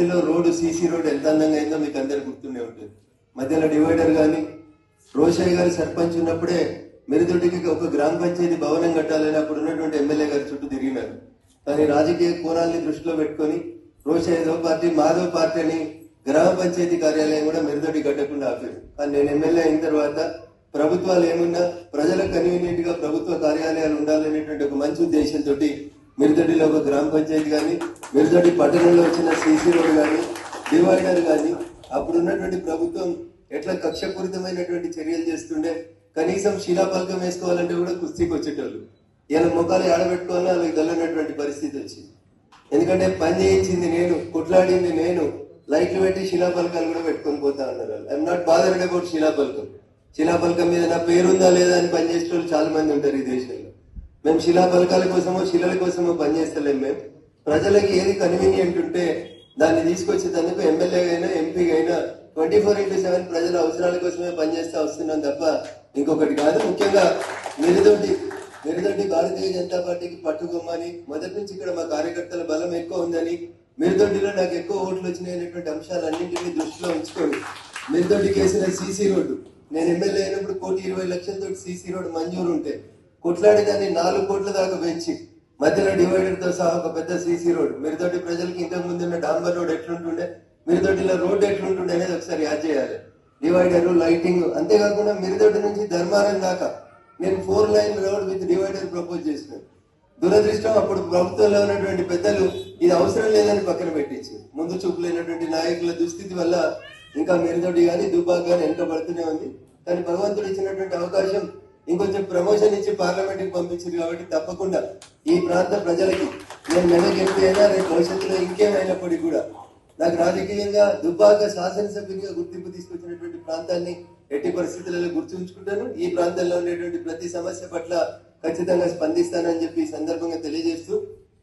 మధ్యలో road CC road ఎంత అందంగా అయిందో మీకు అందరు గుర్తుండే ఉంటుంది. మధ్యలో డివైడర్ కానీ రోషయ్య గారు సర్పంచ్ ఉన్నప్పుడే మెరుదొడ్డికి ఒక గ్రామ పంచాయతీ భవనం కట్టాలని అప్పుడు ఉన్నటువంటి ఎమ్మెల్యే గారి చుట్టూ తిరిగినారు. కానీ రాజకీయ కోణాలని దృష్టిలో పెట్టుకొని రోషయ్యదో పార్టీ మాధవ్ పార్టీ అని గ్రామ పంచాయతీ కార్యాలయం కూడా మెరుదొడ్డి కట్టకుండా ఆపారు. కానీ నేను ఎమ్మెల్యే అయిన తర్వాత ప్రభుత్వాలు ఏమున్నా ప్రజలకు కన్వీనియంట్గా ప్రభుత్వ కార్యాలయాలు ఉండాలనేటువంటి ఒక మంచి ఉద్దేశంతో మిరుదొడ్డిలో ఒక గ్రామ పంచాయతీ కానీ మిరుదొడ్డి పట్టణంలో వచ్చిన సీసీ రోడ్ కానీ డివైడర్ కానీ అప్పుడు ఉన్నటువంటి ప్రభుత్వం ఎట్లా కక్షపూరితమైనటువంటి చర్యలు చేస్తుండే కనీసం శిలాపలకం వేసుకోవాలంటే కూడా కుస్తీకి వచ్చేటోళ్ళు. ఇలా ముఖాలు ఆడబెట్టుకోవాలని వాళ్ళకి గల్లనటువంటి పరిస్థితి వచ్చింది. ఎందుకంటే పని చేయించింది నేను కొట్లాడింది నేను లైట్లు పెట్టి శిలాపలకాలు కూడా పెట్టుకొని పోతా ఉన్నారు ఐఎమ్ నాట్ బాదర్డ్ అబౌట్ శిలాపలకం. శిలాపలకం మీద నా పేరుందా లేదా అని పనిచేసే వాళ్ళు చాలా మంది ఉంటారు ఈ దేశంలో. మేము శిలా ఫలకాల కోసమో శిలల కోసమో పనిచేస్తలేం మేము. ప్రజలకి ఏది కన్వీనియంట్ ఉంటే దాన్ని తీసుకొచ్చేందుకు ఎమ్మెల్యే అయినా ఎంపీ అయినా ట్వంటీ ఫోర్ ఇంటూ సెవెన్ ప్రజల అవసరాల కోసమే పనిచేస్తా వస్తున్నాం తప్ప ఇంకొకటి కాదు. ముఖ్యంగా నిరుదొడ్డి నిరుదొడ్డి భారతీయ జనతా పార్టీకి పట్టుకోమని మొదటి నుంచి ఇక్కడ మా కార్యకర్తల బలం ఎక్కువ ఉందని మిరుదొడ్డిలో నాకు ఎక్కువ ఓట్లు వచ్చినాయి అనేటువంటి అంశాలన్నింటినీ దృష్టిలో ఉంచుకొని మిరుదొడ్డికి వేసిన సీసీ రోడ్డు. నేను ఎమ్మెల్యే అయినప్పుడు కోటి ఇరవై లక్షలతో సీసీ రోడ్డు మంజూరు ఉంటే కొట్లాడి దాన్ని నాలుగు కోట్ల దాకా పెంచి మధ్యలో డివైడర్తో సహా ఒక పెద్ద సీసీ రోడ్. మిరుదొడ్డి ప్రజలకి ఇంతకు ముందు ఉన్న డాంబర్ రోడ్ ఎట్లుంటుండే? మిరుదొడ్డిలో రోడ్ ఎట్లుంటుండే అనేది ఒకసారి యాడ్ చేయాలి. డివైడర్ లైటింగ్ అంతేకాకుండా మిరుదొడ్డి నుంచి ధర్మారం దాకా. నేను four lane road with divider propose చేసినాను దురదృష్టం అప్పుడు ప్రభుత్వంలో ఉన్నటువంటి పెద్దలు ఇది అవసరం లేదని పక్కన పెట్టించి. ముందు చూపు లేనటువంటి నాయకుల దుస్థితి వల్ల ఇంకా మిరుదొడ్డి కానీ దుబాక్ కానీ వెనకబడుతూనే ఉంది. కానీ భగవంతుడు ఇచ్చినటువంటి అవకాశం ఇంకొంచెం ప్రమోషన్ ఇచ్చి పార్లమెంట్కి పంపించింది కాబట్టి తప్పకుండా ఈ ప్రాంత ప్రజలకి నేను మెదక్ ఎంపీ అయినా రేపు భవిష్యత్తులో ఇంకేమైనప్పటికీ కూడా నాకు రాజకీయంగా దుబ్బాక శాసనసభ్యునిగా గుర్తింపు తీసుకొచ్చినటువంటి ప్రాంతాన్ని ఎట్టి పరిస్థితులలో గుర్తుంచుకుంటాను. ఈ ప్రాంతంలో ఉండేటువంటి ప్రతి సమస్య పట్ల ఖచ్చితంగా స్పందిస్తానని చెప్పి సందర్భంగా తెలియజేస్తూ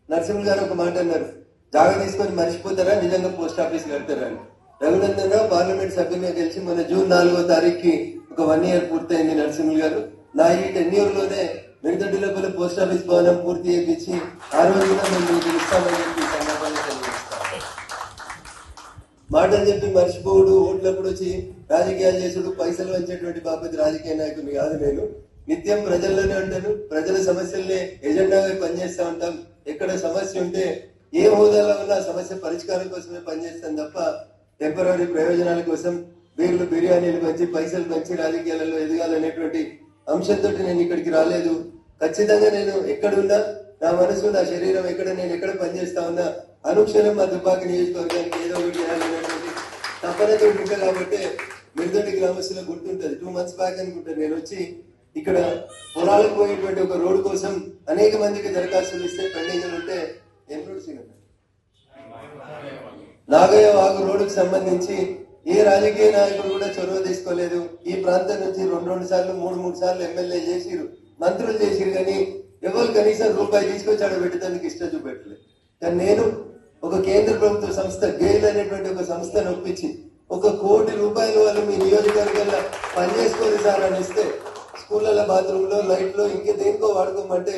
నరసింహులు గారు ఒక మాట అన్నారు. జాగా తీసుకొని మర్చిపోతారా? నిజంగా పోస్ట్ ఆఫీస్ కడతారా అని. రఘునందన్ రావు పార్లమెంట్ సభ్యునిగా గెలిచి మన జూన్ నాలుగో తారీఖుకి ఒక వన్ ఇయర్ పూర్తయింది నరసింహులు గారు. నా ఈ టెన్ ఇయర్లోనే మిగతటి లోపల పోస్ట్ ఆఫీస్ భవనం పూర్తి చేయించి ఆ రోజు మేము మీకు చెప్పి సందర్భంగా తెలియజేస్తాం. మాటలు చెప్పి మర్చిపోవుడు ఓట్లప్పుడు వచ్చి రాజకీయాలు చేసుడు పైసలు వంచేటువంటి బాపతి రాజకీయ నాయకుని కాదు నేను. నిత్యం ప్రజల్లోనే ఉంటాను ప్రజల సమస్యల్ని ఎజెండాగా పనిచేస్తా ఉంటాం. ఎక్కడ సమస్య ఉంటే ఏ హోదాలో ఉన్న సమస్య పరిష్కారం కోసమే పనిచేస్తాం తప్ప టెంపరీ ప్రయోజనాల కోసం వీళ్ళు బిర్యానీలు మంచి పైసలు మంచి రాజకీయాలలో ఎదగాలనేటువంటి అంశంతో నేను ఇక్కడికి రాలేదు. ఖచ్చితంగా నేను ఎక్కడున్నా నా మనసు నా శరీరం ఎక్కడ నేను ఎక్కడ పనిచేస్తా ఉన్నా అనుక్షణం మా దుబ్బాక నియోజకవర్గానికి ఏదో ఒకటి చేయాలనేటువంటి తపనతో ఉంటా కాబట్టి మిరుదొడ్డి గ్రామస్తులో గుర్తుంటది. టూ మంత్స్ బ్యాక్ అనుకుంటాను నేను వచ్చి ఇక్కడ పొలాలకు పోయేటువంటి ఒక రోడ్డు కోసం అనేక మందికి దరఖాస్తులు ఇస్తే పెండింగ్ ఉంటే ఏం రోడ్స్ నాగయ్య వాగు రోడ్డుకు సంబంధించి ఏ రాజకీయ నాయకుడు కూడా చొరవ తీసుకోలేదు. ఈ ప్రాంతం నుంచి రెండు రెండు సార్లు మూడు మూడు సార్లు ఎమ్మెల్యే చేసిరు మంత్రులు చేసిరు కానీ ఎవరు కనీసం రూపాయి తీసుకొచ్చి ఆడ పెట్టడానికి ఇష్టం చూపెట్టలేదు. కానీ నేను ఒక కేంద్ర ప్రభుత్వ సంస్థ గెయిల్ అనేటువంటి ఒక సంస్థను ఒప్పించి ఒక కోటి రూపాయలు వాళ్ళు మీ నియోజకవర్గంలో పనిచేసుకొని సార్ అని ఇస్తే స్కూళ్ళ బాత్రూంలో లైట్లో ఇంకే దేనికో వాడుకోమంటే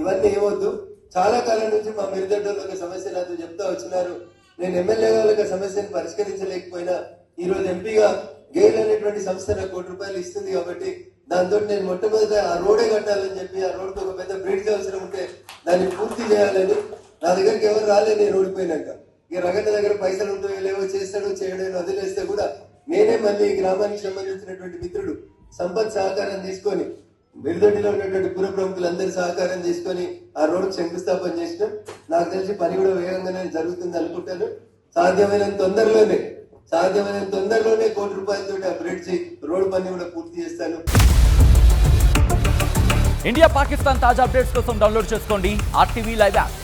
ఇవన్నీ ఏమొద్దు. చాలా కాలం నుంచి మా మిరుదడ్డలో ఒక సమస్య నాతో చెప్తా వచ్చినారు. నేను ఎమ్మెల్యే వాళ్ళకి సమస్యను పరిష్కరించలేకపోయినా ఈ రోజు ఎంపీగా గెయిల్ అనేటువంటి సంస్థ నాకు కోటి రూపాయలు ఇస్తుంది కాబట్టి దాంతో నేను మొట్టమొదట ఆ రోడే కట్టాలని చెప్పి ఆ రోడ్డు ఒక పెద్ద బ్రిడ్జ్ అవసరం ఉంటే దాన్ని పూర్తి చేయాలని నా దగ్గరికి ఎవరు రాలేదు నేను ఓడిపోయినాక. ఇక రగన్న దగ్గర పైసలు ఉంటాయో లేవో చేస్తాడో చేయడో వదిలేస్తే కూడా నేనే మళ్ళీ ఈ గ్రామానికి సంబంధించినటువంటి మిత్రుడు సంపత్ సహకారం తీసుకొని బిల్దొడ్డిలో ఉన్నటువంటి పుర ప్రముఖులందరి సహకారం తీసుకొని ఆ రోడ్డు శంకుస్థాపన చేసినాం. నాకు తెలిసి పని కూడా వేగంగానే జరుగుతుంది అనుకుంటాను. సాధ్యమైన తొందరలోనే సాధ్యమైన తొందరలోనే కోటి రూపాయలతో ఆ బ్రిడ్జ్ రోడ్డు పని కూడా పూర్తి చేస్తాను. ఇండియా పాకిస్తాన్ తాజా అప్డేట్స్ కోసం డౌన్లోడ్ చేసుకోండి. RTV live app